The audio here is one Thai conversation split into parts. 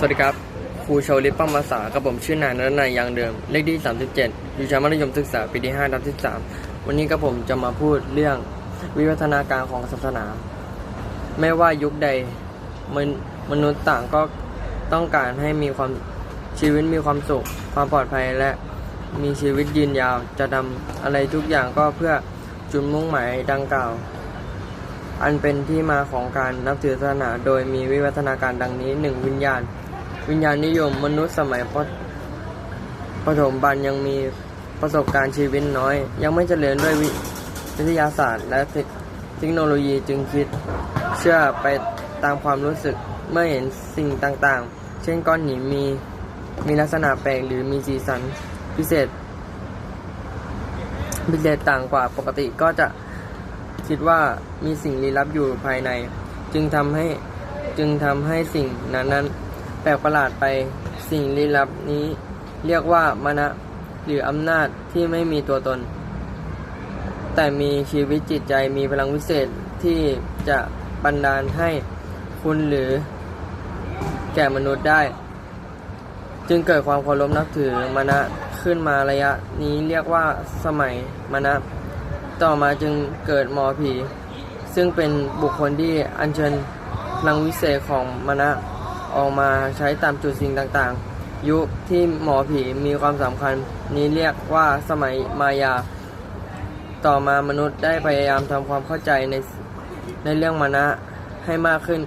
สวัสดีครับ ครูชาวลิปป้อมภาษากับผมชื่อนายนรนัยยังเดิม เลขที่ 37 อยู่ชั้นมัธยมศึกษาปีที่5ทับ13 วันนี้กับผมจะมาพูดเรื่องวิวัฒนาการของศาสนา ไม่ว่ายุคใดมมนุษย์ต่างก็ต้องการให้มีความชีวิตมีความสุข ความปลอดภัยและมีชีวิตยืนยาว จะทำอะไรทุกอย่างก็เพื่อจุดมุ่งหมายดังกล่าว อันเป็นที่มาของการนับถือศาสนาโดยมีวิวัฒนาการดังนี้หนึ่งวิญญาณ วิญญาณนิยมมนุษย์สมัยปฐปฐมบันยังมีประสบการณ์ชีวิตน้อย ยังไม่เจริญด้วยวิวทยาศาสตร์ และเทคโนโลยีจึงคิด เชื่อไปตามความรู้สึกเมื่อเห็นสิ่งต่างๆ เช่นก้อนหินมีมีลักษณะแปลกหรือมีสีสันพิเศษ พิเศษต่างกว่าปกติก็จะคิดว่ามีสิ่งลี้ลับอยู่ภายใน จึงทำให้จึงทำให้สิ่งนั้นนั้น ลกประหลาดไป สิ่งลี้ลับนี้เรียกว่ามณะหรืออำนาจที่ไม่มีตัวตน แต่มีชีวิตจิตใจมีพลังวิเศษที่จะบันดาลให้คุณหรือแก่มนุษย์ได้ จึงเกิดความเคารพนับถือมณะขึ้นมาระยะนี้เรียกว่าสมัยมณะต่อมาจึงเกิดหมอผี ซึ่งเป็นบุคคลที่อัญเชิญพลังวิเศษของมณะ ออกมาใช้ตามจุดสิ่งต่างๆ ยุคที่หมอผีมีความสำคัญ นี้เรียกว่าสมัยมายา ต่อมามนุษย์ได้พยายามทำความเข้าใจในในเรื่องมณะให้มากขึ้น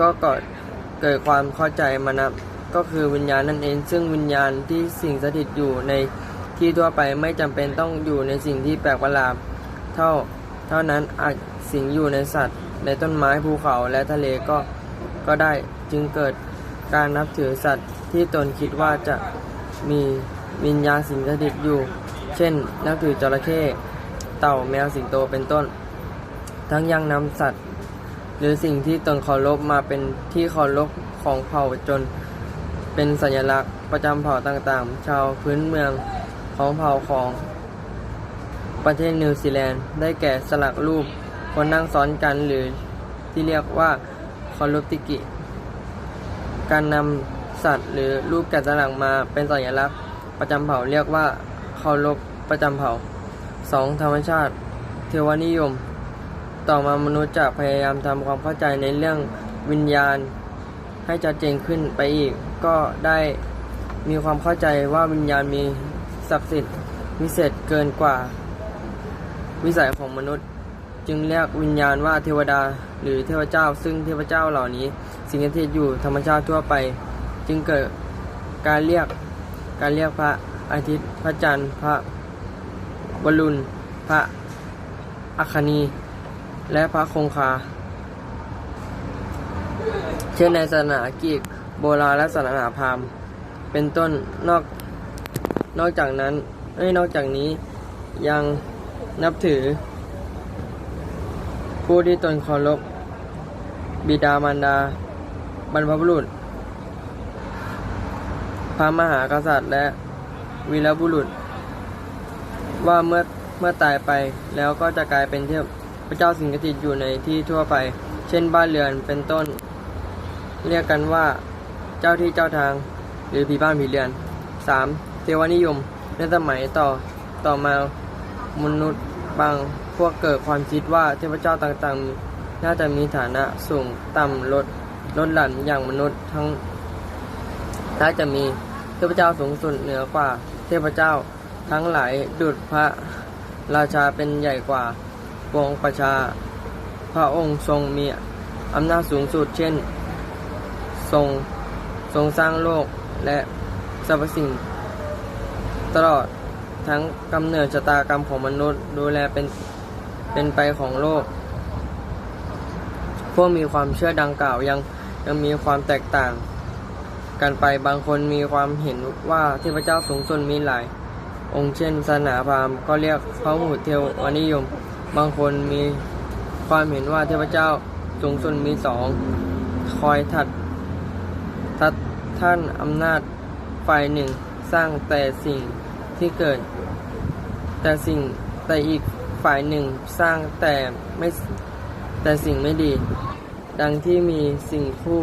ก็เกิดเกิดความเข้าใจมณะก็คือวิญญาณนั่นเอง ซึ่งวิญญาณที่สิ่งสถิตอยู่ในที่ทั่วไปไม่จำเป็นต้องอยู่ในสิ่งที่แปลกประหลาดเท่า เท่านั้นอาจสิงอยู่ในสัตว์ ในต้นไม้ภูเขาและทะเลก็ ก็ได้ จึงเกิดการนับถือสัตว์ที่ตนคิดว่าจะมีวิญญาณสิงสถิตอยู่ เช่น นับถือจระเข้เต่าแมวสิงโตเป็นต้น ทั้งยังนำสัตว์ หรือสิ่งที่ตนเคารพมาเป็นที่เคารพของเผ่าจน เป็นสัญลักษณ์ประจำเผ่าต่างๆ ชาวพื้นเมืองของเผ่าของประเทศนิวซีแลนด์ ได้แก่สลักรูปคนนั่งซ้อนกันหรือที่เรียกว่า คอล u ติกิ การนำสัตว์หรือรูปแกะสลักมาเป็นสัญลักษณ์ ประจำเผ่าเรียกว่าเคารพประจำเผ่า 2. ธรรมชาติ เทวนิยม ต่อมามนุษย์จะพยายามทำความเข้าใจในเรื่องวิญญาณ ให้ชัดเจนขึ้นไปอีก ก็ได้มีความเข้าใจว่าวิญญาณมีศักดิ์สิทธิ์วิเศษเกินกว่า วิสัยของมนุษย์ จึงเรียกวิญญาณว่าเทวดาหรือเทพเจ้า ซึ่งเทพเจ้าเหล่านี้ สิ่งที่อยู่ธรรมชาติทั่วไป จึงเกิดการเรียกการเรียกพระอาทิตย์พระจันทร์พระบรุณพระอัคคณีและพระคงคา เช่นในศาสนากรีกโบราณและศาสนาพราหมณ์เป็นต้นนอกนอกจากนั้นเอ้ยนอกจากนี้ยังนับถือ ผู้ที่ตนเคารพบิดามารดา บรรพบุรุษ พระมหากษัตริย์และวีรบุรุษ ว่าเมื่อเมื่อตายไปแล้วก็จะกลายเป็นเทพพระเจ้าสิงสถิตอยู่ในที่ทั่วไป เช่นบ้านเรือนเป็นต้น เรียกกันว่าเจ้าที่เจ้าทาง หรือผีบ้านผีเรือน 3. เทวนิยมในสมัยต่อต่อมามนุษย์บาง พวกเกิดความคิดว่าเทพเจ้าต่างๆ น่าจะมีฐานะสูงต่ำลดลดหลั่นอย่างมนุษย์ทั้งน่าจะมีเทพเจ้าสูงสุดเหนือกว่า เทพเจ้าทั้งหลายดุจพระราชาเป็นใหญ่กว่าปวงประชา พระองค์ทรงมีอำนาจสูงสุดเช่น ทรงทรงสร้างโลกและสรรพสิ่ง ตลอดทั้งกำเนิดชะตากรรมของมนุษย์ดูแลเป็น เป็นไปของโลก พวกมีความเชื่อดังกล่าวยังยังมีความแตกต่าง กันไปบางคนมีความเห็นว่าเทพเจ้าสูงสุดมีหลาย องค์เช่นศาสนาพราหมณ์ก็เรียกพระหูเทวนิยม บางคนมีความเห็นว่าเทพเจ้าสูงสุดมีสองคอยถัดทัดท่านอำนาจฝ่ายหนึ่งสร้างแต่สิ่งที่เกิด แต่สิ่งแต่อีก ฝ่ายหนึ่งสร้างแต่ไม่แต่สิ่งไม่ดี ดังที่มีสิ่งคู่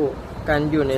กันอยู่ใน